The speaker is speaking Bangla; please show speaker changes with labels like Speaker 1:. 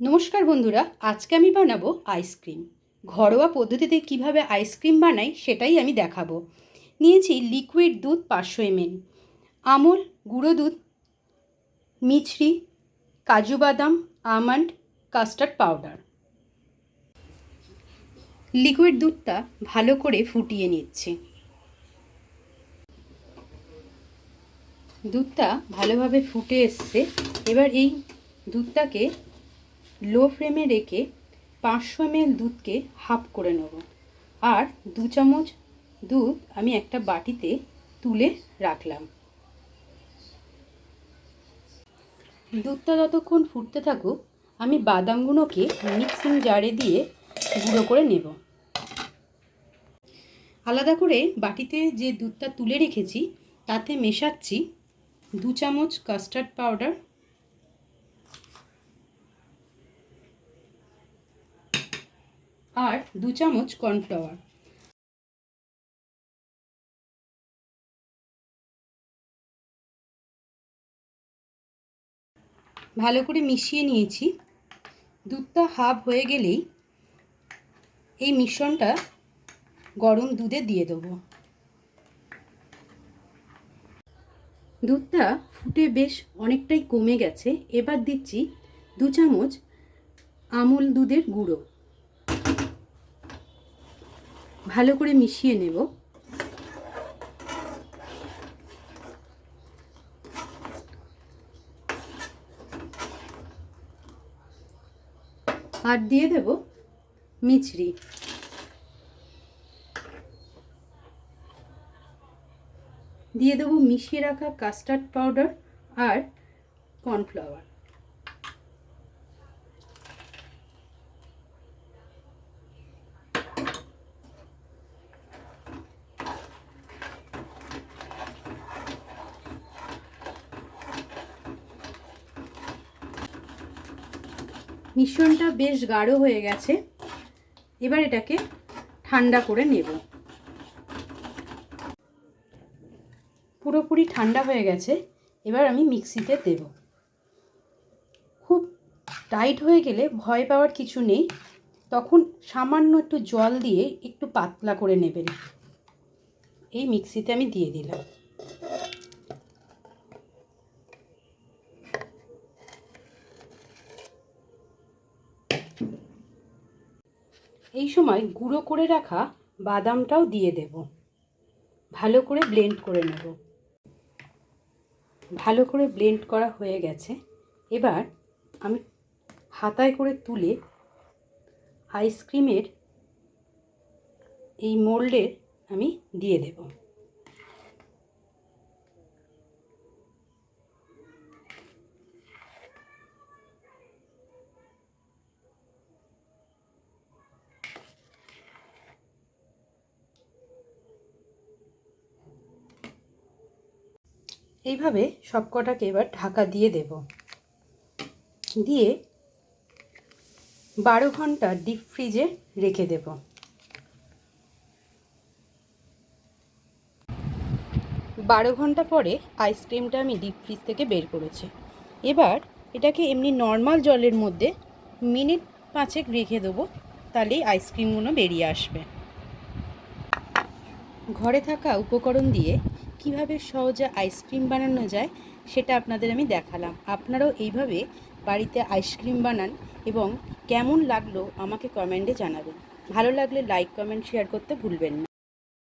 Speaker 1: নমস্কার বন্ধুরা, আজকে আমি বানাবো আইসক্রিম ঘরোয়া পদ্ধতিতে কীভাবে আইসক্রিম বানাই সেটাই আমি দেখাবো। নিয়েছি লিকুইড দুধ পাঁচশো এমএল আমুল, গুঁড়ো দুধ, মিছরি, কাজু বাদাম, আমন্ড কাস্টার্ড পাউডার লিকুইড দুধটা ভালো করে ফুটিয়ে নিচ্ছি। দুধটা ভালোভাবে ফুটে এসছে। এবার এই দুধটাকে লো ফ্লেমে রেখে পাঁচশো এমএল দুধকে হাফ করে নেব। আর দু চামচ দুধ আমি একটা বাটিতে তুলে রাখলাম। দুধটা যতক্ষণ ফুটতে থাকুক, আমি বাদামগুলোকে মিক্সিং জারে দিয়ে গুঁড়ো করে নেব। আলাদা করে বাটিতে যে দুধটা তুলে রেখেছি, তাতে মেশাচ্ছি দু চামচ কাস্টার্ড পাউডার আর দু চামচ কর্নফ্লাওয়ার। ভালো করে মিশিয়ে নিয়েছি। দুধটা হাফ হয়ে গেলেই এই মিশ্রণটা গরম দুধে দিয়ে দেবো। দুধটা ফুটে বেশ অনেকটাই কমে গেছে। এবার দিচ্ছি দু চামচ আমুল দুধের গুঁড়ো। ভালো করে মিশিয়ে নেব। আর দিয়ে দেব মিছরি। দিয়ে দেবো মিশিয়ে রাখা কাস্টার্ড পাউডার আর কর্নফ্লাওয়ার। মিশ্রণটা বেশ গাঢ় হয়ে গেছে। এবার এটাকে ঠান্ডা করে নেব। পুরোপুরি ঠান্ডা হয়ে গেছে, এবার আমি মিক্সিতে দেব। খুব টাইট হয়ে গেলে ভয় পাওয়ার কিছু নেই, তখন সামান্য একটু জল দিয়ে একটু পাতলা করে নেবেন। এই মিক্সিতে আমি দিয়ে দিলাম। এই সময় গুঁড়ো করে রাখা বাদামটাও দিয়ে দেব। ভালো করে ব্লেন্ড করে নেব। ভালো করে ব্লেন্ড করা হয়ে গেছে। এবার আমি হাতায় করে তুলে আইসক্রিমের এই মোল্ডের আমি দিয়ে দেব। এইভাবে সব কটাকে এবার ঢাকা দিয়ে দেব। দিয়ে বারো ঘণ্টা ডিপ ফ্রিজে রেখে দেব। বারো ঘণ্টা পরে আইসক্রিমটা আমি ডিপ ফ্রিজ থেকে বের করেছি। এবার এটাকে এমনি নর্মাল জলের মধ্যে মিনিট পাঁচেক রেখে দেবো, তাহলেই আইসক্রিমগুলো বেরিয়ে আসবে। ঘরে থাকা উপকরণ দিয়ে কীভাবে সহজে আইসক্রিম বানানো যায়, সেটা আপনাদের আমি দেখালাম। আপনারাও এইভাবে বাড়িতে আইসক্রিম বানান এবং কেমন লাগল আমাকে কমেন্টে জানাবেন। ভালো লাগলে লাইক কমেন্ট শেয়ার করতে ভুলবেন না।